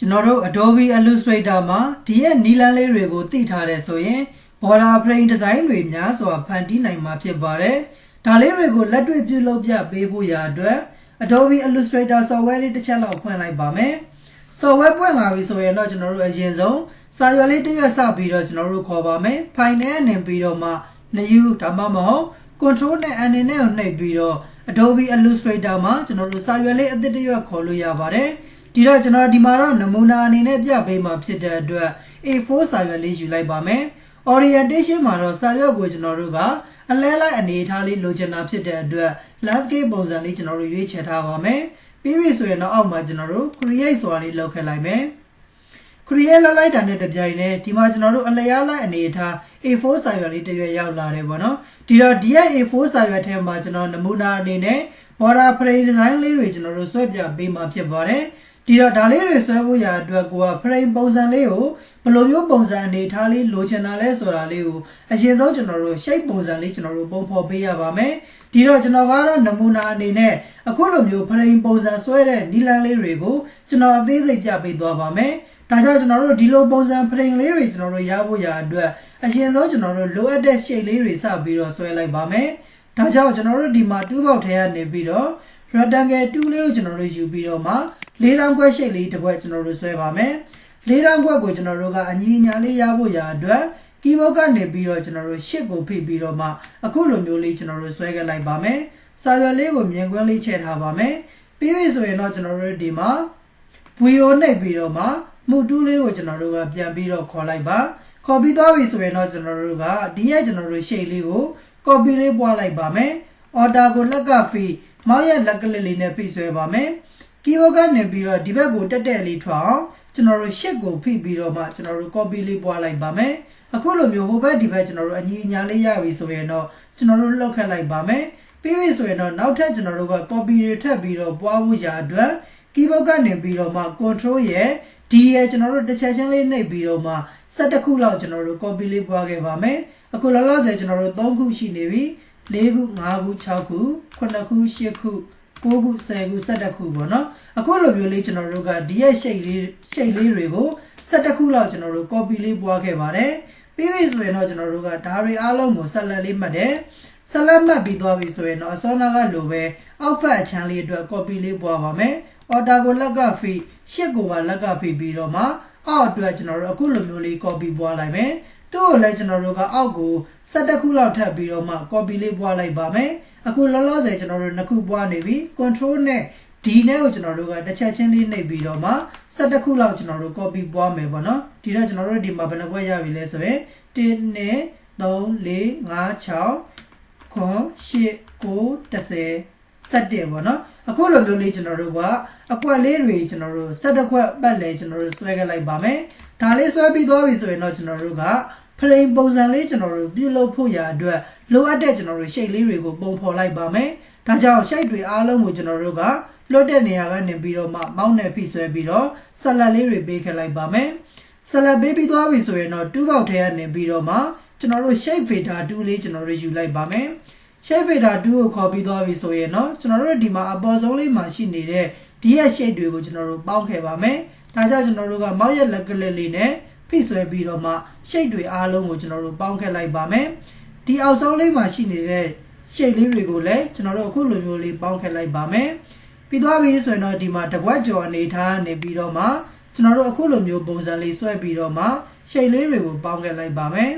ကျွန်တော်တို့ Adobe Illustrator မှာဒီရဲ့နီလန်းလေးတွေကိုသိထားတယ်ဆိုရင် border frame design တွေများစွာဖန်တီးနိုင်မှာဖြစ်ပါတယ်။ဒါလေးတွေကိုလက်တွေ့ပြုလုပ်ပြပေးဖို့ရာအတွက် Adobe Illustrator software လေးတစ်ချက်လောက်ဖွင့်လိုက်ပါမယ်။ software ဖွင့်လာပြီဆိုရင်တော့ကျွန်တော်တို့အရင်ဆုံးစာရွက်လေးတစ်ရွက်စပြီးတော့ကျွန်တော်တို့ခေါ်ပါမယ်။ file နဲ့အနေပြီးတော့မှ new ဒါမှမဟုတ် control နဲ့ n နဲ့ကိုနှိပ်ပြီးတော့ Adobe Illustrator မှာကျွန်တော်တို့စာရွက်လေးအသစ်တစ်ရွက်ခေါ်လို့ရပါတယ်။ ဒီတော့ကျွန်တော်ဒီမှာတော့နမူနာအနေနဲ့ပြပေးမှာဖြစ်တဲ့အတွက် A4 စာရွက်လေးယူလိုက်ပါမယ်။ orientation မှာတော့စာရွက်ကိုကျွန်တော်တို့ကအလဲလိုက်အနေအထားလေးလိုချင်တာဖြစ်တဲ့အတွက် landscape ပုံစံလေးကျွန်တော်တို့ရွေးချယ်ထားပါမယ်။ပြီးပြီဆိုရင်တော့အောက်မှာကျွန်တော်တို့ create ဆိုတာလေးလုပ်ခဲ့လိုက်မယ်။ create လောက်လိုက်တာနဲ့တပြိုင်တည်းဒီမှာကျွန်တော်တို့အလျားလိုက်အနေအထား A4 စာရွက်လေးတစ်ရွက်ရောက်လာတယ်ပေါ့နော်ဒီတော့ဒီရဲ့ A4 စာရွက်ထဲမှာကျွန်တော်နမူနာအနေနဲ့ border frame design လေးတွေကျွန်တော်တို့ဆွဲပြပေးမှာဖြစ်ပါတယ်ဒီတော့ဒါလေးတွေဆွဲဖို့ရာအတွက်ကိုက frame ပုံစံလေးကိုဘယ်လိုမျိုးပုံစံအနေထားလေးလိုချင်တာလဲဆိုတာလေးကိုအရင်ဆုံးကျွန်တော်တို့ shape ပုံစံလေးကျွန်တော်တို့ပုံဖော်ပေးရပါမယ်ဒီတော့ကျွန်တော်ကတော့နမူနာအနေနဲ့အခုလိုမျိုး frame ပုံစံဆွဲတဲ့နီလန်းလေးတွေကိုကျွန်တော်အသေးစိတ်ပြပေးသွားပါမယ် ဒါကြောင့်ကျွန်တော်တို့ဒီလိုပုံစံ frame လေးတွေကျွန်တော်တို့ရဖို့ရာအတွက်အရင်ဆုံးကျွန်တော်တို့လိုအပ်တဲ့ shape လေးတွေစပြီးတော့ဆွဲလိုက်ပါမယ်ဒါကြောင့်ကျွန်တော်တို့ဒီမှာတူးပေါက်ထဲကနေပြီးတော့ rectangle 2လေးကိုကျွန်တော်တို့ယူပြီးတော့မှလေးတောင်ခွက် shape လေးတစ်ခွက်ကျွန်တော်တို့ဆွဲပါမယ်လေးတောင်ခွက်ကိုကျွန်တော်တို့ကအညီအညာလေးရဖို့ရာအတွက် keyboard ကနေပြီးတော့ကျွန်တော်တို့ shift ကိုဖိပြီးတော့မှအခုလိုမျိုးလေးကျွန်တော်တို့ဆွဲခဲ့လိုက်ပါမယ်စာရွက်လေးကိုမြင်ကွင်းလေးချဲ့ထားပါမယ်ပြီးပြီဆိုရင်တော့ကျွန်တော်တို့ဒီမှာ video နှိပ်ပြီးတော့မှ မှုတူးလေးကိုကျွန်တော်တို့ကပြန်ပြီးတော့ခေါ်လိုက်ပါခေါ်ပြီးသွားပြီဆိုရင်တော့ကျွန်တော်တို့ကဒီရဲ့ကျွန်တော်တို့ shape လေးကို copy လေးပွားလိုက်ပါမယ် order ကိုလက်က free မောက်ရဲ့လက်ကလေးလေးနဲ့ဖိဆွဲပါမယ် keyboard ကနေပြီးတော့ဒီဘက်ကိုတက်တက်လေးထွက်အောင်ကျွန်တော်တို့ shift ကိုဖိပြီးတော့မှကျွန်တော်တို့ copy လေးပွားလိုက်ပါမယ်အခုလိုမျိုးဟိုဘက်ဒီဘက်ကျွန်တော်တို့အညီအညာလေးရပြီဆိုရင်တော့ကျွန်တော်တို့လောက်ခတ်လိုက်ပါမယ်ပြီးပြီဆိုရင်တော့နောက်ထပ်ကျွန်တော်တို့က copy တွေထပ်ပြီးတော့ပွားဖို့ရာအတွက် keyboard ကနေပြီးတော့မှ control ရဲ့ ဒီရဲ့ကျွန်တော်တို့တစ်ချက်ချင်းလေးနှိပ်ပြီးတော့မှဆက်တစ်ခုလောက်ကျွန်တော်တို့ copy လေးပွားခဲ့ပါမယ်အခုလောလောဆယ်ကျွန်တော်တို့3ခုရှိနေပြီ4ခု5ခု6ခု9ခု10ခု9ခု10ခု11ခုပေါ့နော်အခုလိုမျိုးလေးကျွန်တော်တို့ကဒီရဲ့ shape လေး shape လေးတွေကို11ခုလောက်ကျွန်တော်တို့ copy လေးပွားခဲ့ပါတယ်ပြီးပြီဆိုရင်တော့ကျွန်တော်တို့ကဒါတွေအားလုံးကိုဆက်လက်လေးမှတ်တယ်ဆက်လက်မှတ်ပြီးသွားပြီဆိုရင်တော့အစောနာကလိုပဲအောက်ဖက်အချမ်းလေးအတွက် copy လေးပွားပါမယ်အော်တာကိုလက်ကဖိ ရှစ်ကိုပါလက်ကဖိပြီးတော့မှအောက်အတွက်ကျွန်တော်တို့အခုလိုမျိုးလေး copy ပွားလိုက်မယ်သူ့ကိုလည်းကျွန်တော်တို့ကအောက်ကို7ခုလောက်ထပ်ပြီးတော့မှ copy လေးပွားလိုက်ပါမယ်အခုလောလောဆယ်ကျွန်တော်တို့နှစ်ခုပွားနေပြီ control နဲ့ D နဲ့ကိုကျွန်တော်တို့ကတစ်ချက်ချင်းလေးနှိပ်ပြီးတော့မှ7ခုလောက်ကျွန်တော်တို့ copy ပွားမယ်ပေါ့နော်ဒီတော့ကျွန်တော်တို့ဒီမှာဘယ်နှခွက်ရပြီလဲဆိုရင်1 2 3 4 5 6 9 10 11ပေါ့နော် အခုလိုမျိုးလေးကျွန်တော်တို့ကအကွက်လေးတွေကျွန်တော်တို့7ခွက်ပတ်လဲကျွန်တော်တို့ဆွဲခဲ့လိုက်ပါမယ်ဒါလေးဆွဲပြီးသွားပြီဆိုရင်တော့ကျွန်တော်တို့ကဖရိမ်ပုံစံလေးကျွန်တော်တို့ပြုလုပ်ဖို့ရာအတွက်လိုအပ်တဲ့ကျွန်တော်တို့ shape လေးတွေကိုပုံဖော်လိုက်ပါမယ်ဒါကြောင့် shape တွေအားလုံးကိုကျွန်တော်တို့ကလွတ်တဲ့နေရာကနေပြီးတော့မှမောင်းနဲ့ဖိဆွဲပြီးတော့ဆက်လက်လေးတွေပေးခဲ့လိုက်ပါမယ်ဆက်လက်ပေးပြီးသွားပြီဆိုရင်တော့တူးပေါက်ထဲကနေပြီးတော့မှကျွန်တော်တို့ shape fader 2လေးကျွန်တော်တို့ယူလိုက်ပါမယ် shape fader 2ကိုခေါ်ပြီးသွားပြီဆိုရင်เนาะကျွန်တော်တို့ဒီမှာအပေါ်ဆုံးလေးမှာရှိနေတဲ့ဒီရဲ့ shape တွေကိုကျွန်တော်တို့ပေါင်းခဲ့ပါမယ်ဒါကြောင့်ကျွန်တော်တို့ကမောက်ရဲ့လက်ကလေးလေးနဲ့ဖိဆွဲပြီးတော့မှ shape တွေအားလုံးကိုကျွန်တော်တို့ပေါင်းခဲ့လိုက်ပါမယ်ဒီအောက်ဆုံးလေးမှာရှိနေတဲ့ shape လေးတွေကိုလည်းကျွန်တော်တို့အခုလိုမျိုးလေးပေါင်းခဲ့လိုက်ပါမယ်ပြီးသွားပြီဆိုရင်တော့ဒီမှာတကွက်ကြော်အနေထားနေပြီးတော့မှကျွန်တော်တို့အခုလိုမျိုးပုံစံလေးဆွဲပြီးတော့မှ shape လေးတွေကိုပေါင်းခဲ့လိုက်ပါမယ်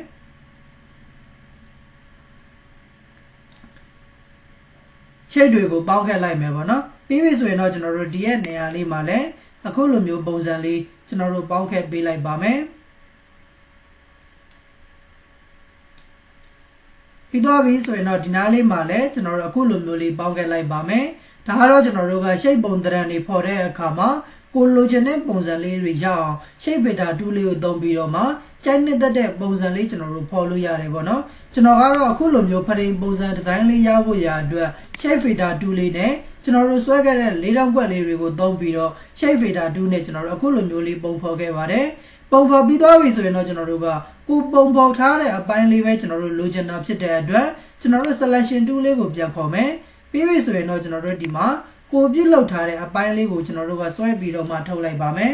ရှိတ်တွေကိုပေါင်းခက်လိုက်မယ်ပေါ့နော်ပြီးပြီဆိုရင်တော့ကျွန်တော်တို့ဒီရဲ့နေရာလေးမှာလည်းအခုလိုမျိုးပုံစံလေးကျွန်တော်တို့ပေါင်းခက်ပေးလိုက်ပါမယ်ပြီးတော့ပြီဆိုရင်တော့ဒီနားလေးမှာလည်းကျွန်တော်တို့အခုလိုမျိုးလေးပေါင်းခဲ့လိုက်ပါမယ်ဒါကတော့ကျွန်တော်တို့ကရှိတ်ပုံတရံတွေဖော်တဲ့အခါမှာ ကိုလိုချင်တဲ့ပုံစံလေးတွေရအောင်ရှိတ်ဗီတာ2လေးကိုသုံးပြီးတော့မှကြိုက်နှစ်သက်တဲ့ပုံစံလေးကျွန်တော်တို့ဖော်လို့ရတယ်ပေါ့နော်ကျွန်တော်ကတော့အခုလိုမျိုးဖရိန်ပုံစံဒီဇိုင်းလေးရဖို့ရာအတွက် shape fader 2လေးနဲ့ကျွန်တော်တို့ဆွဲခဲ့တဲ့လေးတောင်ကွက်လေးတွေကိုသုံးပြီးတော့ shape fader 2နဲ့ကျွန်တော်တို့အခုလိုမျိုးလေးပုံဖော်ခဲ့ပါတယ်ပုံဖော်ပြီးသွားပြီဆိုရင်တော့ကျွန်တော်တို့ကကိုပုံဖော်ထားတဲ့အပိုင်းလေးပဲကျွန်တော်တို့လိုချင်တာဖြစ်တဲ့အတွက်ကျွန်တော်တို့ selection 2လေးကိုပြန်ခေါ်မယ်ပြီးပြီဆိုရင်တော့ကျွန်တော်တို့ဒီမှာ ကိုပြုတ်လောက်ထားတဲ့အပိုင်းလေးကိုကျွန်တော်တို့ကဆွဲပြီးတော့မှထုတ်လိုက်ပါမယ်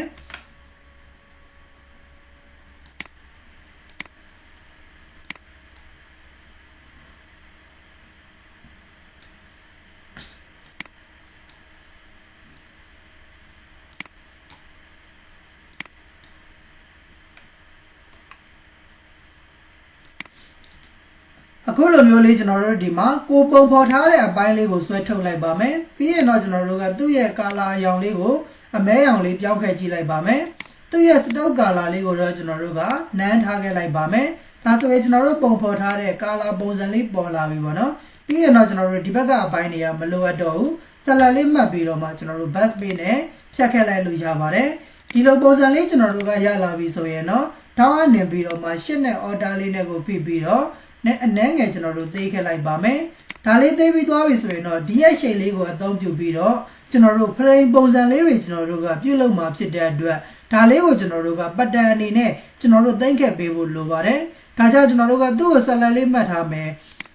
အခုလိုမျိုးလေးကျွန်တော်တို့ဒီမှာကိုပုံဖော်ထားတဲ့အပိုင်းလေးကိုဆွဲထုတ်လိုက်ပါမယ်ပြီးရင်တော့ကျွန်တော်တို့ကသူ့ရဲ့ကာလာအရောင်လေးကိုအမဲရောင်လေးပြောင်းခဲ့ကြည့်လိုက်ပါမယ်သူ့ရဲ့စတုတ်ကာလာလေးကိုတော့ကျွန်တော်တို့ကနန်းထားခဲ့လိုက်ပါမယ်ဒါဆိုရင်ကျွန်တော်တို့ပုံဖော်ထားတဲ့ကာလာပုံစံလေးပေါ်လာပြီပေါ့နော်ပြီးရင်တော့ကျွန်တော်တို့ဒီဘက်ကအပိုင်းတွေကမလိုအပ်တော့ဘူးဆက်လက်လေးမှတ်ပြီးတော့မှကျွန်တော်တို့ bus page နဲ့ဖြတ်ခဲ့လိုက်လို့ရပါတယ်ဒီလိုပုံစံလေးကျွန်တော်တို့ကရလာပြီဆိုရင်တော့ထောင်းအနေပြီးတော့မှရှစ်နဲ့ order လေးနဲ့ကိုဖိပြီးတော့ နဲ့အနှဲငယ်ကျွန်တော်တို့သိခဲ့လိုက်ပါမယ်ဒါလေးသိပြီးသွားပြီဆိုရင်တော့ဒီရဲ့ shape လေးကိုအသုံးပြုပြီးတော့ကျွန်တော်တို့ frame ပုံစံလေးတွေကျွန်တော်တို့ကပြုလုပ်မှာဖြစ်တဲ့အတွက်ဒါလေးကိုကျွန်တော်တို့ကပတ်တန်အနေနဲ့ကျွန်တော်တို့သိခဲ့ပေးဖို့လိုပါတယ်ဒါကြောင့်ကျွန်တော်တို့ကသူ့ကိုဆက်လက်လေးမှတ်ထားမယ်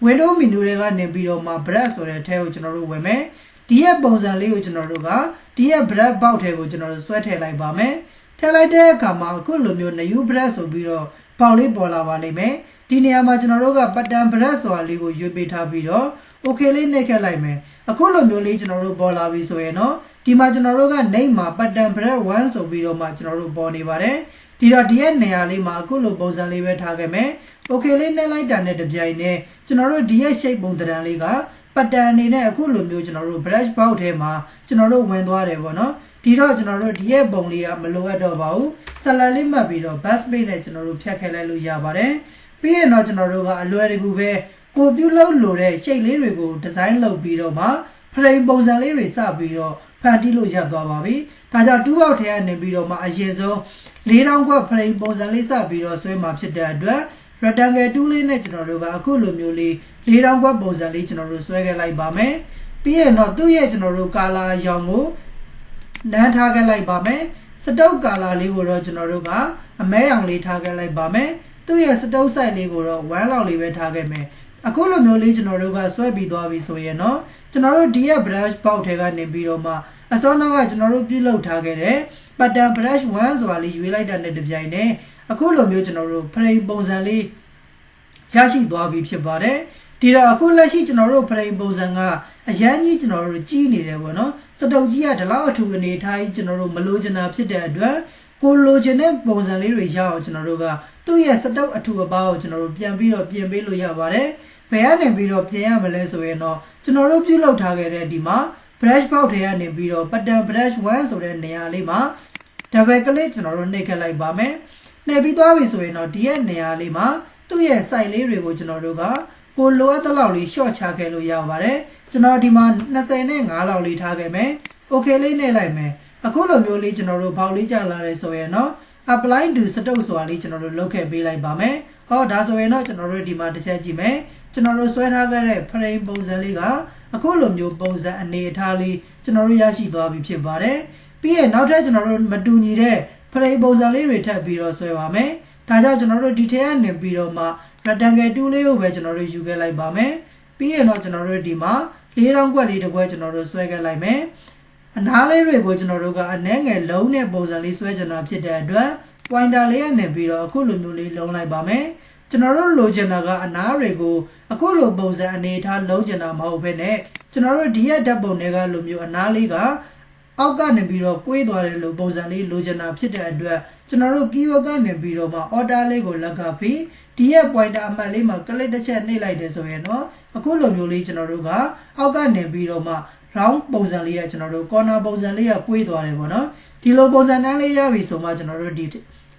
window menu တွေကနေပြီးတော့မှ brush ဆိုတဲ့ထဲကိုကျွန်တော်တို့ဝင်မယ်ဒီရဲ့ပုံစံလေးကိုကျွန်တော်တို့ကဒီရဲ့ brush ပေါက်ထဲကိုကျွန်တော်တို့ဆွဲထည့်လိုက်ပါမယ်ထည့်လိုက်တဲ့အခါမှာအခုလိုမျိုး new brush ဆိုပြီးတော့ပေါက်လေးပေါ်လာပါလိမ့်မယ် ဒီနေရာမှာကျွန်တော်တို့က pattern brush ဆိုတာလေးကိုရွေးပေးထားပြီးတော့ okay လေးနှိပ်ခတ်လိုက်မယ်အခုလိုမျိုးလေးကျွန်တော်တို့ပေါ်လာပြီဆိုရင်တော့ဒီမှာကျွန်တော်တို့က name မှာ pattern brush 1ဆိုပြီးတော့မှကျွန်တော်တို့ပေါ်နေပါတယ်ဒီတော့ဒီရဲ့နေရာလေးမှာအခုလိုပုံစံလေးပဲထားခဲ့မယ် okay လေးနှိပ်လိုက်တာနဲ့တပြိုင်နက်ကျွန်တော်တို့ဒီရဲ့ shape ပုံသဏ္ဍာန်လေးက pattern အနေနဲ့အခုလိုမျိုးကျွန်တော်တို့ brush box ထဲမှာကျွန်တော်တို့ဝင်သွားတယ်ပေါ့နော်ဒီတော့ကျွန်တော်တို့ဒီရဲ့ပုံလေးကမလိုအပ်တော့ပါဘူးဆက်လက်လေးမှတ်ပြီးတော့ bus page နဲ့ကျွန်တော်တို့ဖြတ်ခဲ့လိုက်လို့ရပါတယ် ပြီးရင်တော့ကျွန်တော်တို့ကအလွယ်တကူပဲကိုပြုလုပ်လို့တဲ့ shape လေးတွေကိုဒီဇိုင်းလုပ်ပြီးတော့မှ frame ပုံစံလေးတွေစပြီးတော့ဖန်တီးလို့ရသွားပါပြီဒါကြောင့်တူးပေါက်ထဲကနေပြီးတော့မှအရင်ဆုံး၄တောင်ခွက် frame ပုံစံလေးစပြီးတော့ဆွဲမှာဖြစ်တဲ့အတွက် rectangle tool လေးနဲ့ကျွန်တော်တို့ကအခုလိုမျိုးလေး၄တောင်ခွက်ပုံစံလေးကျွန်တော်တို့ဆွဲခဲ့လိုက်ပါမယ်ပြီးရင်တော့သူ့ရဲ့ကျွန်တော်တို့ကာလာရောင်ကိုနန်းထားခဲ့လိုက်ပါမယ်စတုပ်ကာလာလေးကိုတော့ကျွန်တော်တို့ကအမဲရောင်လေးထားခဲ့လိုက်ပါမယ် သူ့ရဲ့စတုပ်ဆိုင်လေးကိုတော့1လောက်လေးပဲထားခဲ့မယ်အခုလိုမျိုးလေးကျွန်တော်တို့ကဆွဲပြီးသွားပြီဆိုရင်တော့ကျွန်တော်တို့ဒီရဲ့ brush box ထဲကနေပြီးတော့မှအစောနောက်ကကျွန်တော်တို့ပြုလုပ်ထားခဲ့တဲ့ pattern brush 1ဆိုတာလေးရွေးလိုက်တာနဲ့တပြိုင်နက်အခုလိုမျိုးကျွန်တော်တို့ frame ပုံစံလေးရရှိသွားပြီဖြစ်ပါတယ်ဒီတော့အခုလက်ရှိကျွန်တော်တို့ frame ပုံစံကအရန်ကြီးကျွန်တော်တို့ကြီးနေတယ်ပေါ့နော်စတုပ်ကြီးကဒီလောက်အထူအနေထားကြီးကျွန်တော်တို့မလိုချင်တာဖြစ်တဲ့အတွက်ကိုလိုချင်တဲ့ပုံစံလေးတွေရအောင်ကျွန်တော်တို့က သူ့ရဲ့စတုပ်အထူအပါးကိုကျွန်တော်တို့ပြန်ပြီးတော့ပြင်ပေးလို့ရပါတယ်ဘယ်ကနေပြီးတော့ပြင်ရမလဲဆိုရင်တော့ကျွန်တော်တို့ပြုလုပ်ထားခဲ့တဲ့ဒီမှာ brush box ထဲကနေပြီးတော့ pattern brush 1ဆိုတဲ့နေရာလေးမှာ double click ကျွန်တော်တို့နှိပ်ခတ်လိုက်ပါမယ်နှိပ်ပြီးသွားပြီဆိုရင်တော့ဒီရဲ့နေရာလေးမှာသူ့ရဲ့ site လေးတွေကိုကျွန်တော်တို့ကကိုလိုအပ်တဲ့လောက်လေး short ချခဲ့လို့ရပါတယ်ကျွန်တော်ဒီမှာ20နဲ့5လောက်လေးထားခဲ့မယ် okay လေးနှိပ်လိုက်မယ်အခုလိုမျိုးလေးကျွန်တော်တို့ဘောက်လေးကြလာတယ်ဆိုရင်တော့ apply to stock ဆိုတာလေးကျွန်တော်တို့လုပ်ခဲ့ပေးလိုက်ပါမယ်ဟောဒါဆိုရင်တော့ကျွန်တော်တို့ဒီမှာတစ်ချက်ကြည့်မယ်ကျွန်တော်တို့ဆွဲထားခဲ့တဲ့ frame ပုံစံလေးကအခုလိုမျိုးပုံစံအနေအထားလေးကျွန်တော်တို့ရရှိသွားပြီဖြစ်ပါတယ်ပြီးရင်နောက်ထပ်ကျွန်တော်တို့မတူညီတဲ့ frame ပုံစံလေးတွေထပ်ပြီးတော့ဆွဲပါမယ်ဒါကြောင့်ကျွန်တော်တို့ဒီထဲကနေပြီးတော့မှ rectangle tool လေးကိုပဲကျွန်တော်တို့ယူခဲ့လိုက်ပါမယ်ပြီးရင်တော့ကျွန်တော်တို့ဒီမှာလေးတောင်ကွက်လေးတစ်ခွက်ကျွန်တော်တို့ဆွဲခဲ့လိုက်မယ် အနားလေးတွေကိုကျွန်တော်တို့ကအနှဲငယ်လုံးနဲ့ပုံစံလေးဆွဲချင်တာဖြစ်တဲ့အတွက် pointer လေးကနေပြီးတော့အခုလိုမျိုးလေးလုံးလိုက်ပါမယ်ကျွန်တော်တို့လိုချင်တာကအနားတွေကိုအခုလိုပုံစံအနေထားလုံးချင်တာမဟုတ်ဘဲနဲ့ကျွန်တော်တို့ဒီရက်ဓာတ်ပုံတွေကလိုမျိုးအနားလေးကအောက်ကနေပြီးတော့ကွေးသွားတယ်လို့ပုံစံလေးလိုချင်တာဖြစ်တဲ့အတွက်ကျွန်တော်တို့ keyword ကနေပြီးတော့မှ order လေးကိုလက်ကပြီးဒီရဲ့ pointer အမှတ်လေးမှာ click တစ်ချက်နှိပ်လိုက်တယ်ဆိုရင်တော့အခုလိုမျိုးလေးကျွန်တော်တို့ကအောက်ကနေပြီးတော့မှ round ပုံစံလေးကကျွန်တော်တို့ corner ပုံစံလေးကကွေးသွားတယ်ပေါ့နော်ဒီလိုပုံစံတန်းလေးရပြီဆိုမှကျွန်တော်တို့ဒီ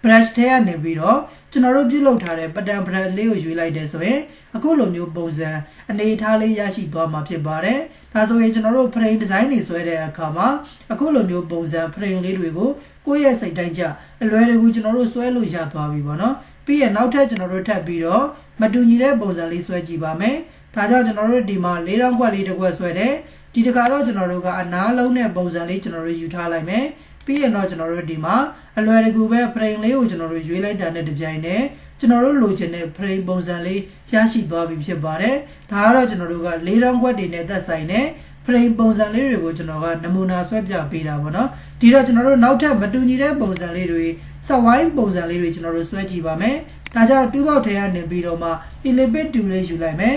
brush ထဲကနေပြီးတော့ကျွန်တော်တို့ပြုလုပ်ထားတဲ့ pattern brush လေးကိုယူလိုက်တယ်ဆိုရင်အခုလိုမျိုးပုံစံအနေအထားလေးရရှိသွားမှာဖြစ်ပါတယ်ဒါဆိုရင်ကျွန်တော်တို့ frame design တွေဆွဲတဲ့အခါမှာအခုလိုမျိုးပုံစံ frame လေးတွေကိုကိုယ့်ရဲ့စိတ်တိုင်းကျအလွယ်တကူကျွန်တော်တို့ဆွဲလို့ရသွားပြီပေါ့နော်ပြီးရင်နောက်ထပ်ကျွန်တော်တို့ထပ်ပြီးတော့မတူညီတဲ့ပုံစံလေးဆွဲကြည့်ပါမယ်ဒါကြောင့်ကျွန်တော်တို့ဒီမှာ၄တောင်ခွက်လေးတစ်ခွက်ဆွဲတယ် ဒီတစ်ခါတော့ကျွန်တော်တို့ကအနားလုံးနဲ့ပုံစံလေးကျွန်တော်တို့ယူထားလိုက်မယ်ပြီးရင်တော့ကျွန်တော်တို့ဒီမှာအလွယ်တကူပဲ frame လေးကိုကျွန်တော်တို့ရွေးလိုက်တာနဲ့တပြိုင်နက်ကျွန်တော်တို့လိုချင်တဲ့ frame ပုံစံလေးရရှိသွားပြီဖြစ်ပါတယ်ဒါကတော့ကျွန်တော်တို့က၄တောင်ခွက်တွေနဲ့သက်ဆိုင်တဲ့ frame ပုံစံလေးတွေကိုကျွန်တော်ကနမူနာဆွဲပြပေးတာပေါ့နော်ဒီတော့ကျွန်တော်တို့နောက်ထပ်မတူညီတဲ့ပုံစံလေးတွေဆက်ဝိုင်းပုံစံလေးတွေကျွန်တော်တို့ဆွဲကြည့်ပါမယ်ဒါကြောင့်တူးပေါက်ထဲကနေပြီးတော့မှ elevate tool လေးယူလိုက်မယ်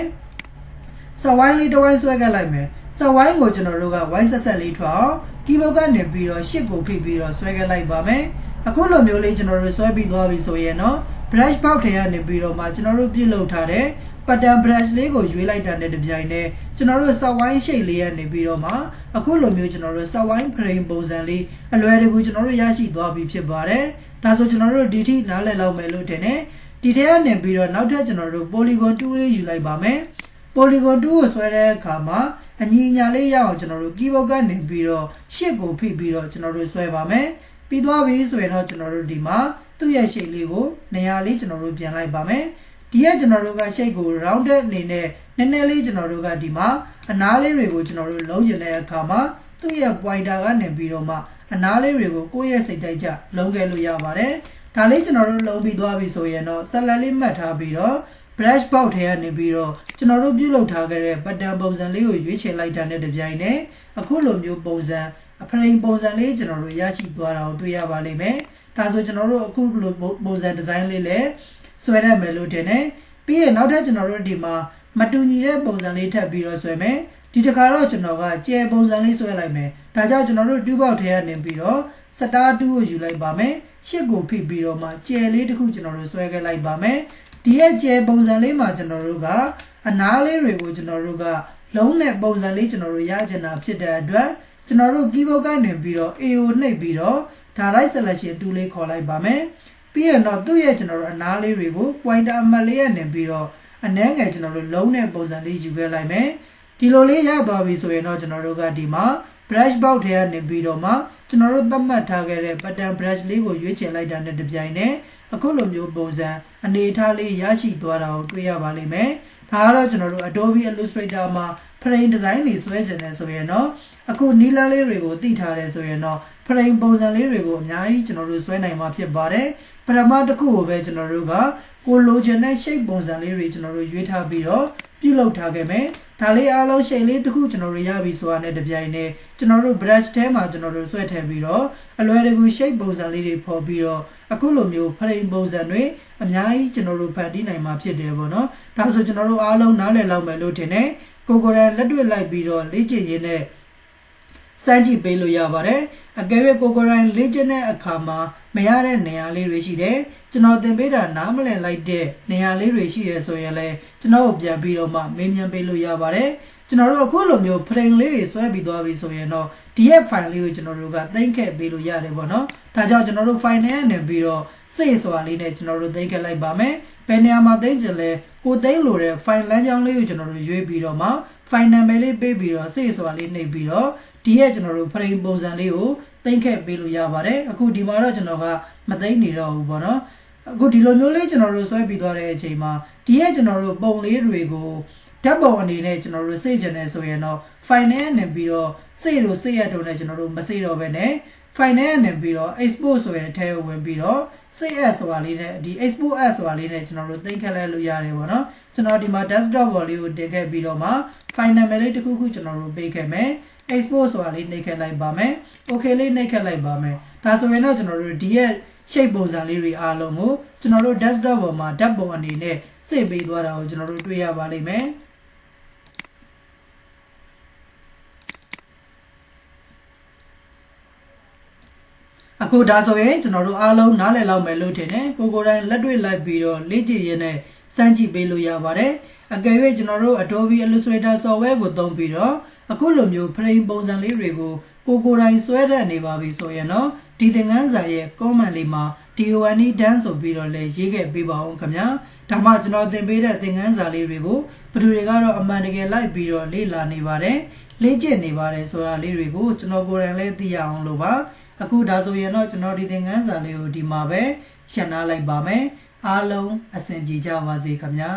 ဆက်ဝိုင်းလေးတစ်ဝိုင်းဆွဲခဲ့လိုက်မယ် ဆက်ဝိုင်းကိုကျွန်တော်တို့ကဝိုင်းဆက်ဆက်လေးထွက်အောင်ကီးဘုတ်ကနေပြီးတော့ရှစ်ကိုဖိပြီးတော့ဆွဲခဲ့လိုက်ပါမယ်အခုလိုမျိုးလေးကျွန်တော်တို့ဆွဲပြီးသွားပြီဆိုရင်တော့ brush box ထဲကနေပြီးတော့မှကျွန်တော်တို့ပြုတ်လုပ်ထားတဲ့ပတ်တန် brush လေးကိုရွေးလိုက်တာနဲ့တပြိုင်နက်ကျွန်တော်တို့ set wine shape လေးရနေပြီးတော့မှအခုလိုမျိုးကျွန်တော်တို့ set wine frame ပုံစံလေးအလွယ်တကူကျွန်တော်တို့ရရှိသွားပြီဖြစ်ပါတယ်ဒါဆိုကျွန်တော်တို့ဒီထိနားလည်လောက်မယ်လို့ထင်တယ်ဒီထဲကနေပြီးတော့နောက်ထပ်ကျွန်တော်တို့ polygon 2လေးယူလိုက်ပါမယ် polygon 2ကိုဆွဲတဲ့အခါမှာအညီညာလေးရအောင်ကျွန်တော်တို့ keyboard ကနေပြီးတော့ရှစ်ကိုဖိပြီးတော့ကျွန်တော်တို့ဆွဲပါမယ်ပြီးသွားပြီဆိုရင်တော့ကျွန်တော်တို့ဒီမှာသူ့ရဲ့ shape လေးကိုနေရာလေးကျွန်တော်တို့ပြန်လိုက်ပါမယ်ဒီကကျွန်တော်တို့က shape ကို rounded အနေနဲ့နည်းနည်းလေးကျွန်တော်တို့ကဒီမှာအနားလေးတွေကိုကျွန်တော်တို့လုံးကျင်တဲ့အခါမှာသူ့ရဲ့ pointer ကနေပြီးတော့မှအနားလေးတွေကိုကိုယ့်ရဲ့စိတ်တိုက်ကြလုံးခဲ့လို့ရပါတယ်ဒါလေးကျွန်တော်တို့လုံးပြီးသွားပြီဆိုရင်တော့ဆက်လက်လေးမှတ်ထားပြီးတော့ brush box ထဲကနေပြီးတော့ကျွန်တော်တို့ပြုလုပ်ထားခဲ့တဲ့ pattern ပုံစံလေးကိုရွေးချယ်လိုက်တာနဲ့တပြိုင်နက်အခုလိုမျိုးပုံစံအဖရိန်ပုံစံလေးကျွန်တော်တို့ရရှိသွားတာကိုတွေ့ရပါလိမ့်မယ်ဒါဆိုကျွန်တော်တို့အခုလိုပုံစံဒီဇိုင်းလေးလည်းဆွဲရမယ်လို့ထင်တယ်ပြီးရင်နောက်ထပ်ကျွန်တော်တို့ဒီမှာမတူညီတဲ့ပုံစံလေးထပ်ပြီးတော့ဆွဲမယ်ဒီတစ်ခါတော့ကျွန်တော်ကကျဲပုံစံလေးဆွဲလိုက်မယ်ဒါကြောင့်ကျွန်တော်တို့တူးပေါက်ထဲကနေပြီးတော့စတားတူးကိုယူလိုက်ပါမယ်ရှစ်ကိုဖိပြီးတော့မှကျဲလေးတစ်ခုကျွန်တော်တို့ဆွဲခဲ့လိုက်ပါမယ် ဒီရဲ့ကျဲပုံစံလေးမှာကျွန်တော်တို့ကအနားလေးတွေကိုကျွန်တော်တို့ကလုံးနဲ့ပုံစံလေးကျွန်တော်တို့ရချင်တာဖြစ်တဲ့အတွက်ကျွန်တော်တို့ keyboard ကနေပြီးတော့ AO နှိပ်ပြီးတော့ direct selection tool လေးခေါ်လိုက်ပါမယ်ပြီးရင်တော့သူ့ရဲ့ကျွန်တော်တို့အနားလေးတွေကို pointer အမှတ်လေးရနေပြီးတော့အနှဲငယ်ကျွန်တော်တို့လုံးနဲ့ပုံစံလေးယူခဲ့လိုက်မယ်ဒီလိုလေးရသွားပြီဆိုရင်တော့ကျွန်တော်တို့ကဒီမှာ brush box ထဲကနေပြီးတော့မှကျွန်တော်တို့သတ်မှတ်ထားခဲ့တဲ့ pattern brush လေးကိုရွေးချယ်လိုက်တာနဲ့တပြိုင်နက်အခုလိုမျိုးပုံစံအနေအထားလေးရရှိသွားတာကိုတွေ့ရပါလိမ့်မယ်ဒါကတော့ကျွန်တော်တို့ Adobe Illustrator မှာ frame design တွေဆွဲကျင်တယ်ဆိုရင်တော့အခုနီးလန်းလေးတွေကိုသိထားတယ်ဆိုရင်တော့ frame ပုံစံလေးတွေကိုအများကြီးကျွန်တော်တို့ဆွဲနိုင်မှာဖြစ်ပါတယ်ပထမတစ်ခုကိုပဲကျွန်တော်တို့ကကိုလိုချင်တဲ့ shape ပုံစံလေးတွေကျွန်တော်တို့ရွေးထားပြီးတော့ ပြုလုပ်ထားခဲ့မယ်ဒါလေးအားလုံး shape လေးတစ်ခုကျွန်တော်တို့ရပြီဆိုတာနဲ့တပြိုင်နက်ကျွန်တော်တို့ brush ထဲမှာကျွန်တော်တို့ဆွဲထည့်ပြီးတော့အလွယ်တကူ shape ပုံစံလေးတွေဖော်ပြီးတော့အခုလိုမျိုး frame ပုံစံတွေအများကြီးကျွန်တော်တို့ဖန်တီးနိုင်မှာဖြစ်တယ်ပေါ့နော်ဒါဆိုကျွန်တော်တို့အားလုံးနားလည်လောက်မယ်လို့ထင်တယ်ကိုကိုရန်လက်တွေ့လိုက်ပြီးတော့လေ့ကျင့်ရင်းနဲ့ စမ်းကြည့်ပေးလို့ရပါတယ်အကယ်၍ကိုကိုရိုင်းလေ့ကျင့်တဲ့အခါမှာမရတဲ့နေရာလေးတွေရှိတယ်ကျွန်တော်သင်ပေးတာနားမလည်လိုက်တဲ့နေရာလေးတွေရှိတယ်ဆိုရင်လည်းကျွန်တော်ပြန်ပြီးတော့မှမေးမြန်းပေးလို့ရပါတယ်ကျွန်တော်တို့အခုလိုမျိုး frame လေးတွေဆွဲပြီးသွားပြီဆိုရင်တော့ DF file လေးကိုကျွန်တော်တို့ကသိမ်းခဲ့ပေးလို့ရတယ်ပေါ့နော်ဒါကြောင့်ကျွန်တော်တို့ file နဲ့နေပြီးတော့စိတ်ဆိုတာလေးနဲ့ကျွန်တော်တို့သိမ်းခဲ့လိုက်ပါမယ်ဘယ်နေရာမှာသိမ်းချင်လဲကိုသိမ်းလို့တဲ့ file လမ်းကြောင်းလေးကိုကျွန်တော်တို့ရွေးပြီးတော့မှ file name လေးပေးပြီးတော့စိတ်ဆိုတာလေးနှိပ်ပြီးတော့ ဒီရဲ့ကျွန်တော်တို့ frame ပုံစံလေးကိုသိမ်းခဲ့ပေးလို့ရပါတယ်အခုဒီမှာတော့ကျွန်တော်ကမသိမ်းနေတော့ဘူးပေါ့နော်အခုဒီလိုမျိုးလေးကျွန်တော်တို့ဆွဲပြီးသွားတဲ့အချိန်မှာဒီရဲ့ကျွန်တော်တို့ပုံလေးတွေကိုဓာတ်ပုံအနေနဲ့ကျွန်တော်တို့စိတ်ကျင်နေဆိုရင်တော့ file နဲ့နေပြီးတော့စိတ်လို့စိတ်ရတော့နဲ့ကျွန်တော်တို့မစိတ်တော့ပဲနဲ့ file နဲ့နေပြီးတော့ export ဆိုရင်အထဲကိုဝင်ပြီးတော့ save as ဆိုတာလေးနဲ့ဒီ export as ဆိုတာလေးနဲ့ကျွန်တော်တို့သိမ်းခက်လိုက်လို့ရတယ်ပေါ့နော်ကျွန်တော်ဒီမှာ desktop ပေါ်လေးကိုတင်ခဲ့ပြီးတော့မှ file name လေးတစ်ခုခုကျွန်တော်တို့ပေးခဲ့မယ် export ဆိုတာလေးနှိပ်ခက်လိုက်ပါမယ် okay လေးနှိပ်ခက်လိုက်ပါမယ်ဒါဆိုရင်တော့ကျွန်တော်တို့ဒီရဲ့ shape ပုံစံလေးတွေအားလုံးကိုကျွန်တော်တို့ desktop ပေါ်မှာဓာတ်ပုံအနေနဲ့စိတ်ပေးသွားတာကိုကျွန်တော်တို့တွေ့ရပါလိမ့်မယ်အခုဒါဆိုရင်ကျွန်တော်တို့အားလုံးနားလည်လောက်မယ်လို့ထင်တယ်ကိုကိုတိုင်းလက်တွေ့လိုက်ပြီးတော့လေ့ကျင့်ရင်းနဲ့ စမ်းကြည့်ပေးလို့ရပါတယ်အကယ်၍ကျွန်တော်တို့ Adobe Illustrator software ကိုသုံးပြီးတော့အခုလိုမျိုး frame ပုံစံလေးတွေကိုကိုကိုတိုင်းဆွဲတတ်နေပါပြီဆိုရင်တော့ဒီသင်ခန်းစာရဲ့ comment လေးမှာ DONE dance ဆိုပြီးတော့လည်းရေးခဲ့ပေးပါအောင်ခင်ဗျာဒါမှကျွန်တော်သင်ပေးတဲ့သင်ခန်းစာလေးတွေကိုဘသူတွေကတော့အမှန်တကယ်လိုက်ပြီးတော့လေ့လာနေပါတယ်လေ့ကျင့်နေပါတယ်ဆိုတာလေးတွေကိုကျွန်တော်ကိုယ်တိုင်လည်းသိရအောင်လို့ပါအခုဒါဆိုရင်တော့ကျွန်တော်ဒီသင်ခန်းစာလေးကိုဒီမှာပဲရှင်းထားလိုက်ပါမယ် အားလုံးအဆင်ပြေကြပါစေခင်ဗျာ